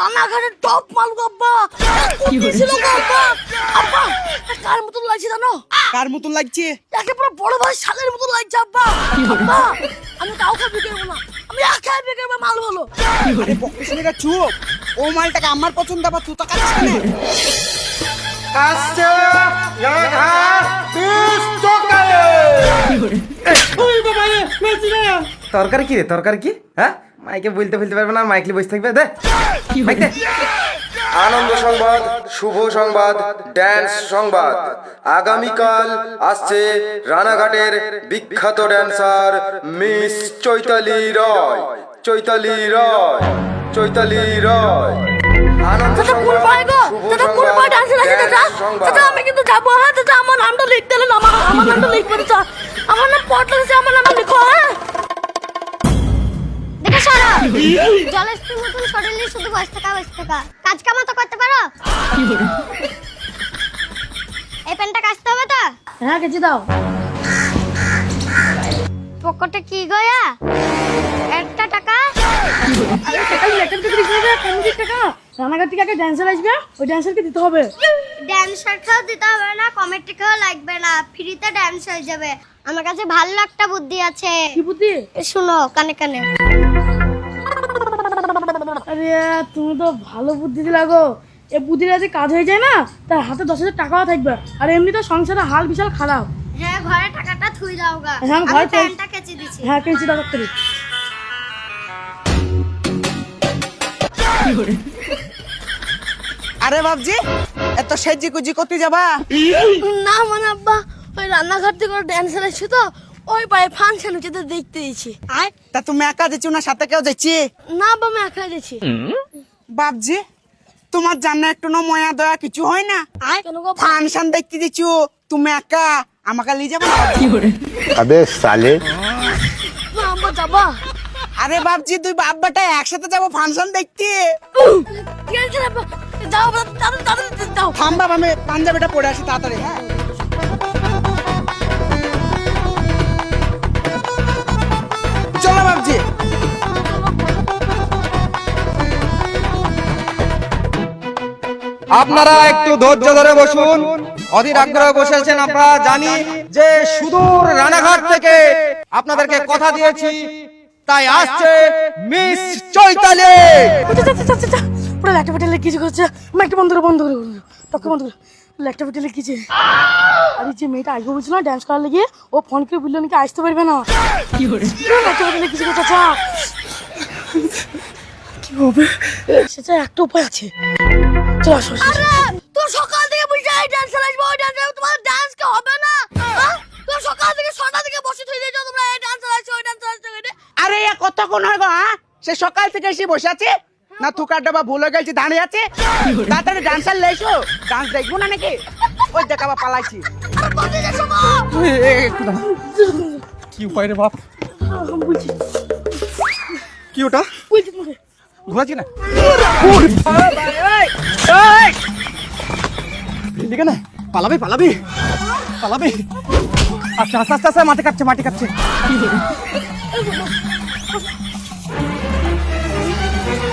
রান্নাঘাটের top মাল গো আব্বা। কি হয়েছিল গো আব্বা? আব্বা কার মতন লাগছে জানো? কার মতন লাগছে? একে পুরো বড় ভাই শালের মতন লাগছে আব্বা। আব্বা আমি কাউকে বিক্রি করব না। আমি একাই বিক্রি করব মাল হলো আরে বকৃষ্ণেরা চুপ ও মালটাকে আমার পছন্দ আবার তুই তো কাটছিস না আসছে রাধা বিশ টাকায় তরকারি কি রে? তরকারি কি? হ্যাঁ? মাইকে বলতে ফেলতে পারবে না মাইকলি বসে থাকবে দে। মাইক দে। আনন্দ সংবাদ শুভ সংবাদ ড্যান্স সংবাদ। আগামীকাল আসছে রানাঘাটের বিখ্যাত ড্যান্সার মিস চৈতালি রয়। চৈতালি রয় চৈতালি রয়। আনন্দ সংবাদ, শুভ সংবাদ, আমি কিন্তু যাব হ্যাঁ আমার নামটা লিখতে আমার আমার নামটা লিখবে আমার নাম পট লাগছে আমার নামটা লিখো হ্যাঁ। জলের মতন শরীরে শুধু বসে থাকা বসে থাকা। কাজ কামও তো করতে পারো? এই পেনটা কাচতে হবে তো? হ্যাঁ গেছি দাও। পকেটে কি গয়া একটা টাকা? ড্যান্সার আসবে ওই ড্যান্সারকে দিতে হবে। ড্যান্সার দিতে হবে না কমেডি খেয়েও লাগবে না। ফ্রিতে ড্যান্স হয়ে যাবে। আমার কাছে ভালো একটা বুদ্ধি আছে। কি বুদ্ধি? শুনো কানে কানে। আরে তুমি তো ভালো বুদ্ধি দিলা গো এ বুদ্ধিটা যে কাজ হয়ে যায় না তার হাতে দশ হাজার টাকাও থাকবে। আর এমনি তো সংসারের হাল বিশাল খারাপ। হ্যাঁ ঘরে টাকাটা থুই দাও গা। হ্যাঁ, ঘরে প্যান্টটা কেচে দিছি। হ্যাঁ কেছি টাকা করি আরে বাবজি এত সেজি কুজি করতে যাবা? না মানে আব্বা ওই রান্নাঘর থেকে ড্যান্সার আসছে তো ওই ভাই ফাংশন হচ্ছে তো দেখতে দিয়েছি আয় তা তুমি একা যাচ্ছি না সাথে কেউ যাচ্ছি? না বাবা আমি একা যাচ্ছি। বাপজি তোমার জানা একটু না ময়া দয়া কিছু হয় না? ফাংশন দেখতে দিচ্ছ তুমি একা আমাকে নিয়ে যাব? আবে সালে। আমরা যাব? আরে বাপজি তুই বাপ বেটা একসাথে যাব ফাংশন দেখতে? যাও থাম বাবা আমি পাঞ্জাবিটা পরে আসি তাড়াতাড়ি হ্যাঁ? চলো আপনারা একটু ধৈর্য ধরে বসুন। অধীর আগ্রহে বসে আছেন আপনারা, জানি যে সুদূর রানাঘাট থেকে আপনাদেরকে কথা দিয়েছি, তাই আসছে মিস চৈতালি। পুরো ল্যাপটপ টেলে কিছু করছে। আমি একটা বন্ধ করে বন্ধ করে। টকে বন্ধ করে। ল্যাপটপ টেলে কিছু আরে যে মেয়েটা আসবে বলছিল না ডান্স করার লেগে ও ফোন করে বলল নাকি আসতে পারবে না। কি করে? ল্যাপটপ করছে চাচা। কি হবে? সেটা একটা উপায় আছে। চল আসো তোর সকাল থেকে বুঝছে এই ডান্স আসবে ওই ডান্স তোমার ডান্স কে হবে না? তোর সকাল থেকে ছটা থেকে বসে থই দিয়েছ তোমরা এই ডান্স আসছে ওই ডান্স আসছে আরে এ কতক্ষণ হয় গো হ্যাঁ সে সকাল থেকে এসে বসে আছে? না থুকার ডাবা ভুলে গেছে দাঁড়িয়ে আছে? তাড়াতাড়ি ডান্সার লেসো ডান্স দেখব না নাকি? ওই পালাইছি বলতে যাচ্ছ মা কি উপায় রে বাপ? কি ওটা? ঘোরাচ্ছি না? এদিকে না, পালাবি পালাবি পালাবি। আচ্ছা আস্তে আস্তে আস্তে, মাটি কাটছে মাটি কাটছে।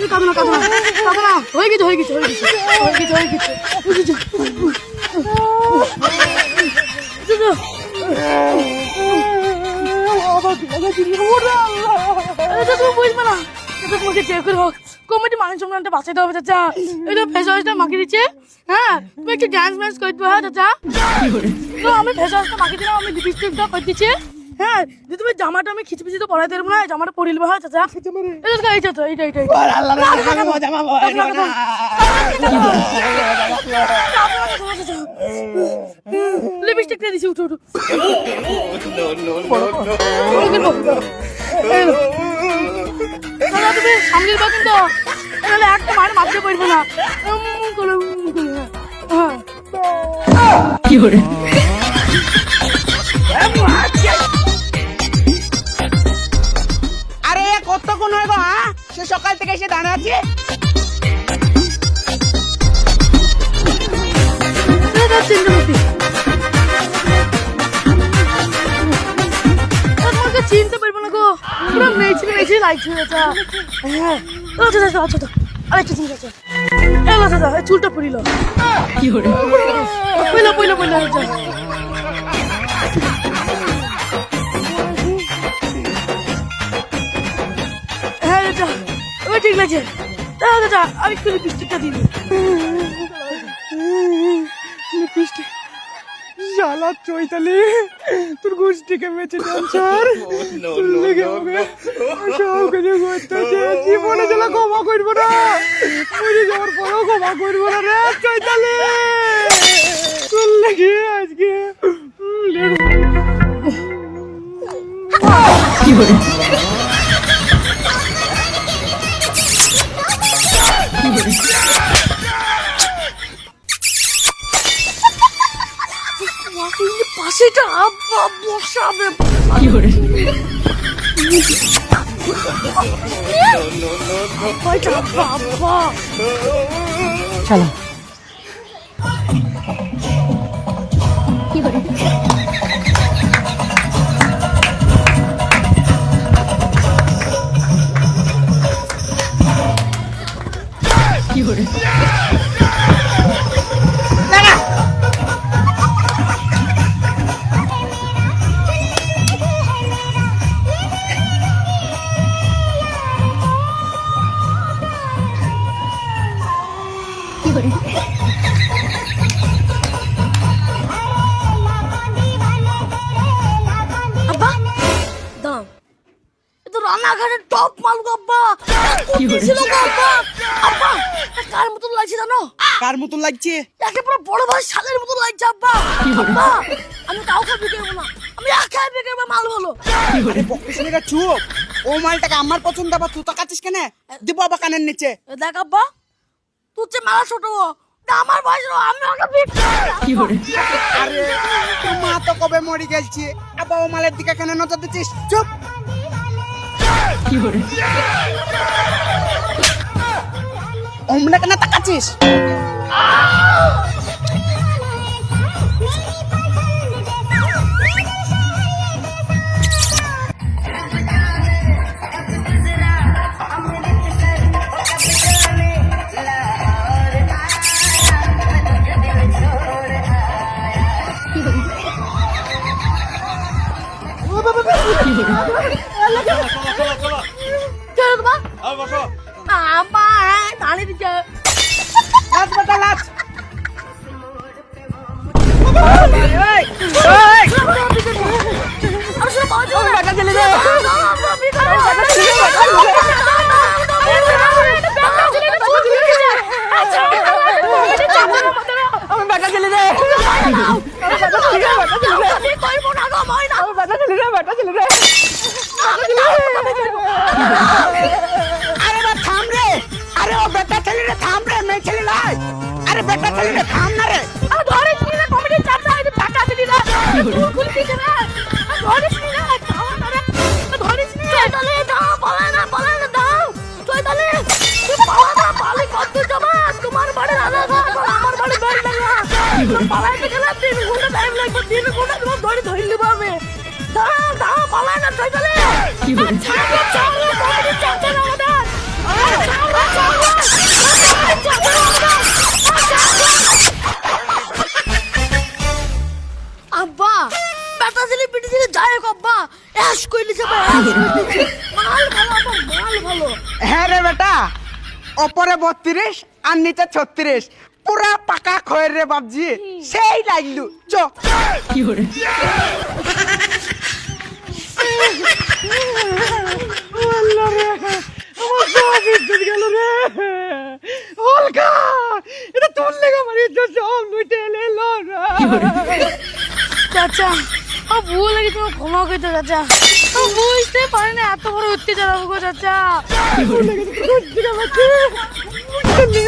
বাপ কাঁদো না কাঁদো না। কাঁদো না। হয়ে গেছে হয়ে গেছে হয়ে গেছে। হয়ে গেছে হয়ে গেছে। এটা কমিটি মান সম্মানটা বাঁচাইতে হবে, চাচা। এটা ফেস ওয়াশটা মাখিয়ে দিচ্ছে। হ্যাঁ? তুমি একটু ডান্স ম্যান্স করে দিবে হ্যাঁ চাচা আমি ফেস ওয়াশটা মাখিয়ে দিলাম, আমি করে দিচ্ছি। হ্যাঁ যে তুমি জামাটা আমি তো পরাইতে পারব না জামাটা পরিল হ্যাঁ চাচা? এইটা লিপস্টিক দিয়ে দিছি উঠো উঠো। তুমি সামনের পাবেন তো নাহলে একটা মারতে পারবে না। উম করে, চিনতে পারব না গো। পুরো মেয়েছিল মেয়েছিল লাগছে চাচা হ্যাঁ। ও চাচা চাচা আচ্ছা আরেকটা চিন্তা চাচা এলো চাচা এই চুলটা পড়িল কি করে পইলা পইলা পইলা চাচা হ্যাঁ চাচা ওই ঠিক লাগছে চাচা চাচা আরেকটু লিপস্টিকটা দিন লিপস্টিক শালা চৈতালি। তোর গোষ্ঠীকে মেচে ডান্সার তোর লেগে হবে। সব কিছু করতেছে জীবনে যেন ক্ষমা করব না। মরে যাওয়ার পরেও ক্ষমা করব না রে চৈতালি। তোর লেগে আজকে উম, লেগে- পাশেটা আব্বা বসাবে। আব্বা আব্বা আব্বা। দাঁড়াও। এ টপ মাল আব্বা। কি হয়েছিল আব্বা? আব্বা কার মতন লাগছে জানো? কার মতন লাগছে? একে পুরো বড় ভাই শালের মতন লাগছে আব্বা। আব্বা আমি কাউকে বিকেবো না। আমি একাই বিকেবো মাল আরে চুপ। ও মালটাকে আমার পছন্দ আবার তুই তাকাচ্ছিস কেন? দিব আবার কানের নিচে। দেখ আব্বা তুই যে মেলা ছোট আমার বয়স আমি ওকে বিক আরে তোর মা তো কবে মরে গেছে? আবার ও মালের দিকে কেন নজর দিচ্ছিস? চুপ! অমনে কেন তাকাচ্ছিস? আব্বা, বিক করো। আমি বেটা গো, ময়না। বেটা চলে যায় বেটা ছেলে থাম না রে আরে ধরিস নি কমিটির চাচা, এই যে টাকা দিলি না। চুল খুলতিছে না। আরে ধরিস নি দাও না রে। নি। দাও, পালায় না, না, দাও। তুই পালা না, পালি কত জমা। তোমার বাড়ি রানাঘাট, আর আমার বাড়ি বেলডাঙ্গা। তুই পালাইতে গেলে তিন ঘণ্টা time লাগবে, তিন ঘণ্টা তোমার ধরে ধরে নিবো আমি। দাও, দাও, পালায় না, চৈতালি। আর ছাড়ো, ছাড়ো, ওপরে বত্রিশ আর নিচে ছত্রিশ। পুরা পাকা খয়ের রে বাবজি সেই লাগলু চ। আমার সব ইজ্জত গেল রে। এটা তোর লেগে আমার ইজ্জত সব লুটে এলো চাচা ভুল লাগে তুমি ক্ষমা করতে চাচা। ও বুঝতে পারি না এত বড় অত্যাচার হব চাচা। রে